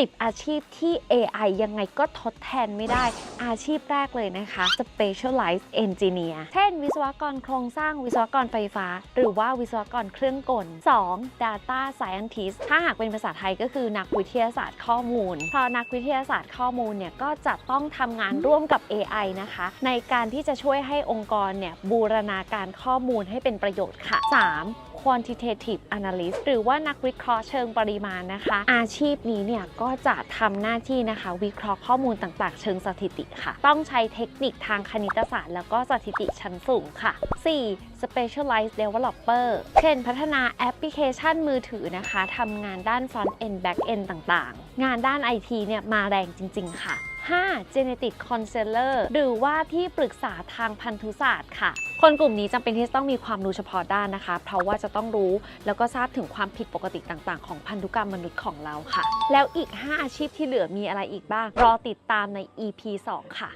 10 อาชีพที่ AI ยังไงก็ทดแทนไม่ได้ อาชีพแรกเลยนะคะ Specialized Engineer เช่น วิศวกรโครงสร้าง วิศวกรไฟฟ้า หรือว่าวิศวกรเครื่องกล 2. Data Scientist ถ้าหากเป็นภาษาไทยก็คือนักวิทยาศาสตร์ข้อมูลเพราะนักวิทยาศาสตร์ข้อมูลเนี่ยก็จะต้องทำงานร่วมกับ AI นะคะ ในการที่จะช่วยให้องค์กรเนี่ยบูรณาการข้อมูลให้เป็นประโยชน์ค่ะ 3. quantitative analyst หรือว่านักวิเคราะห์เชิงปริมาณนะคะ อาชีพนี้เนี่ยก็จะทำหน้าที่นะคะ วิเคราะห์ข้อมูลต่างๆ เชิงสถิติค่ะ ต้องใช้เทคนิคทางคณิตศาสตร์ แล้วก็สถิติชั้นสูงค่ะ 4. specialized developer เช่น พัฒนาแอปพลิเคชันมือถือนะคะทำงานด้าน front end back end ต่างๆ งานด้าน IT เนี่ยมาแรงจริง ๆ ค่ะ 5. genetic counselor หรือว่าที่ปรึกษาทางพันธุศาสตร์ค่ะ คนกลุ่มนี้จำเป็นที่จะต้องมีความรู้เฉพาะด้านนะคะ เพราะว่าจะต้องรู้แล้วก็ทราบถึงความผิดปกติต่างๆ ของพันธุกรรมมนุษย์ของเราค่ะ แล้วอีก 5 อาชีพที่เหลือมีอะไรอีกบ้าง รอติดตามใน EP 2 ค่ะ